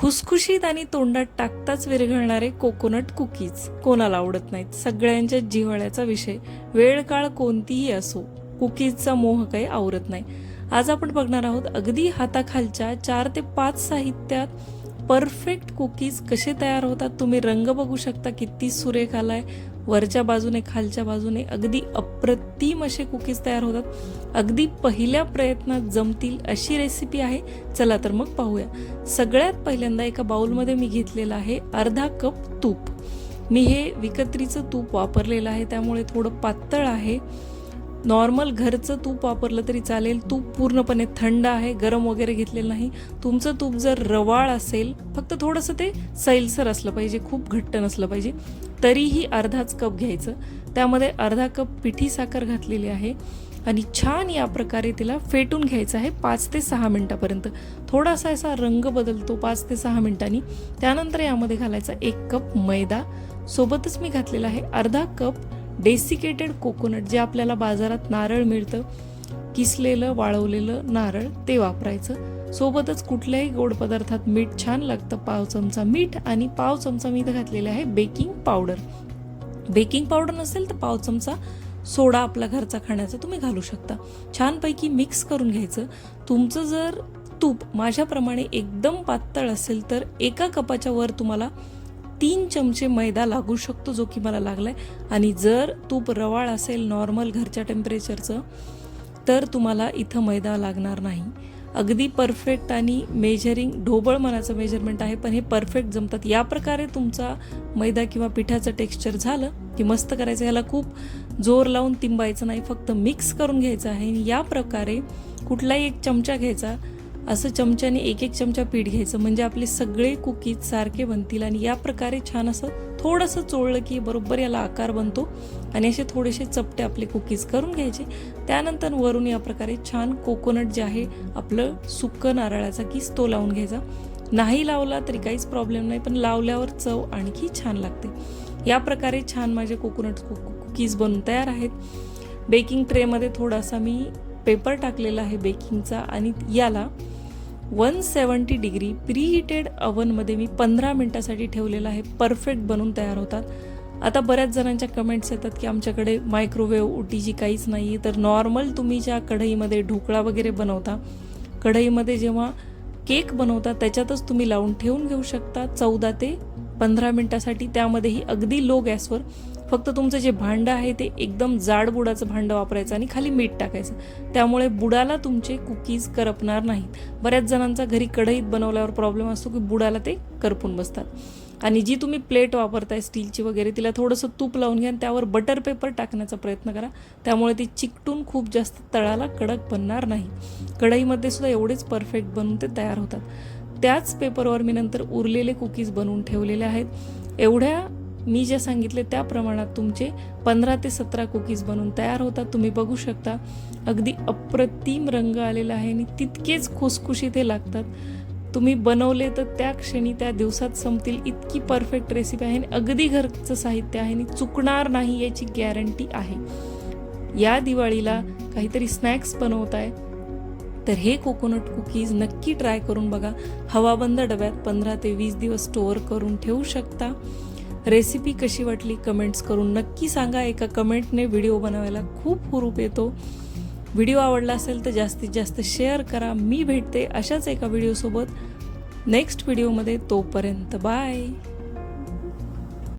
खुसखुशीत आणि तोंडात टाकताच विरघळणारे कोकोनट कुकीज कोणाला आवडत नाहीत? सगळ्यांच्या जिव्हाळ्याचा विषय वेळ काळ कोणतीही असो कुकीजचा मोह काही आवरत नाही. आज आपण बघणार आहोत अगदी हाताखालच्या चार ते पाच साहित्यात परफेक्ट कुकीज कसे तयार होतात? तुम्ही रंग बघू शकता किती सुरेख आलाय. वरच्या बाजूने खालच्या बाजूने अगदी अप्रतिम असे कुकीज तयार होतात. अगदी पहिल्या प्रयत्नात जमतील अशी रेसिपी आहे. चला तर मग पाहूया. सगळ्यात पहिल्यांदा एका बाउलमध्ये मी घेतलेलं आहे अर्धा कप तूप. मी हे विकत्रीचं तूप वापरलेलं आहे त्यामुळे थोडं पातळ आहे. नॉर्मल घरचं तूप वापरलं तरी चालेल. तूप पूर्णपणे थंड आहे गरम वगैरे घेतलेलं नाही. तुमचं तूप जर रवाळ असेल फक्त थोडंसं ते सैलसर असलं पाहिजे खूप घट्ट नसलं पाहिजे तरीही अर्धाच कप घ्यायचं. त्यामध्ये अर्धा कप पिठी साखर घातलेली आहे आणि छान या प्रकारे तिला फेटून घ्यायचं आहे पाच ते सहा मिनटापर्यंत. थोडासा असा रंग बदलतो पाच ते सहा मिनिटांनी. त्यानंतर यामध्ये घालायचा एक कप मैदा. सोबतच मी घातलेला आहे अर्धा कप डेसिकेटेड कोकोनट जे आपल्याला बाजारात नारळ मिळतं किसलेलं वाळवलेलं नारळ ते वापरायचं. सोबतच कुठल्याही गोड पदार्थात मीठ छान लागतं. पाव चमचा मीठ आणि पाव चमचा मी इथं घातलेले आहे बेकिंग पावडर. बेकिंग पावडर नसेल तर पाव चमचा सोडा आपला घरचा खाण्याचा तुम्ही घालू शकता. छानपैकी मिक्स करून घ्यायचं. तुमचं जर तूप माझ्याप्रमाणे एकदम पातळ असेल तर एका कपाच्या वर तुम्हाला तीन चमचे मैदा लागू शकतो जो की मला लागलाय. आणि जर तूप रवाळ असेल नॉर्मल घरच्या टेम्परेचरचं तर तुम्हाला इथं मैदा लागणार नाही. अगदी परफेक्ट आणि मेजरिंग ढोबळ मनाचं मेजरमेंट आहे पण हे परफेक्ट जमतात. या प्रकारे तुमचा मैदा किंवा पिठाचं टेक्स्चर झालं की मस्त करायचं ह्याला खूप जोर लावून तिंबायचं नाही फक्त मिक्स करून घ्यायचं आहे. आणि या प्रकारे कुठलाही एक चमचा घ्यायचा असं चमच्याने एक एक चमचा पीठ घ्यायचं. म्हणजे आपले सगळे कुकीज सारखे बनतील आणि या प्रकारे छान असं थोडंसं चोळलं की बरोबर याला आकार बनतो आणि असे थोडेसे चपटे आपले कुकीज करून घ्यायचे. त्यानंतर वरून या प्रकारे छान कोकोनट जे आहे आपलं सुक्कं नारळाचा किस तो लावून घ्यायचा. नाही लावला तरी काहीच प्रॉब्लेम नाही पण लावल्यावर चव आणखी छान लागते. या प्रकारे छान माझे कोकोनट कुकीज बनून तयार आहेत. बेकिंग ट्रेमध्ये थोडासा मी पेपर टाकलेला आहे बेकिंगचा आणि याला वन सेवन्टी डिग्री प्रीहिटेड अवनमध्ये मी पंधरा मिनटासाठी ठेवलेलं आहे. परफेक्ट बनून तयार होतात. आता बऱ्याच जणांच्या कमेंट्स येतात की आमच्याकडे मायक्रोवेव्ह ओटीजी काहीच नाही तर नॉर्मल तुम्ही ज्या कढईमध्ये ढोकळा वगैरे बनवता कढईमध्ये जेव्हा केक बनवता त्याच्यातच तुम्ही लावून ठेवून घेऊ शकता. चौदा ते पंधरा मिनटासाठी त्यामध्येही अगदी लो गॅसवर फक्त तुमचं जे भांडं आहे ते एकदम जाड बुडाचं भांडं वापरायचं आणि खाली मीठ टाकायचं. त्यामुळे बुडाला तुमचे कुकीज करपणार नाहीत. बऱ्याच जणांचा घरी कढईत बनवल्यावर प्रॉब्लेम असतो की बुडाला ते करपून बसतात. आणि जी तुम्ही प्लेट वापरताय स्टीलची वगैरे तिला थोडंसं तूप लावून घ्या आणि त्यावर बटर पेपर टाकण्याचा प्रयत्न करा. त्यामुळे ती चिकटून खूप जास्त तळाला कडक बनणार नाही. कढईमध्ये सुद्धा एवढेच परफेक्ट बनून ते तयार होतात. त्याच पेपरवर मी नंतर उरलेले कुकीज बनवून ठेवलेले आहेत. एवढ्या मी जे सांगितले त्या प्रमाणात तुमचे पंधरा ते सतरा कुकीज बनून तयार होतात. तुम्ही बघू शकता. अगदी अप्रतिम रंग आलेला आहे आणि तितकेच खुसखुशीत हे लागतात. तुम्ही बनवले तर त्या क्षणी त्या दिवसात संपतील इतकी परफेक्ट रेसिपी आहे आणि अगदी घरचं साहित्य आहे आणि चुकणार नाही याची गॅरंटी आहे. या दिवाळीला काहीतरी स्नॅक्स बनवत आहे तर हे कोकोनट कुकीज नक्की ट्राय करून बघा. हवाबंद डब्यात पंधरा ते वीस दिवस स्टोअर करून ठेवू शकता. रेसिपी कशी वाटली कमेंट्स करून नक्की सांगा. एका कमेंटने व्हिडिओ बनवायला खूप हुरूप येतो. व्हिडिओ आवडला असेल तर जास्तीत जास्त शेअर करा. मी भेटते अशाच एका व्हिडिओसोबत नेक्स्ट व्हिडिओमध्ये तोपर्यंत बाय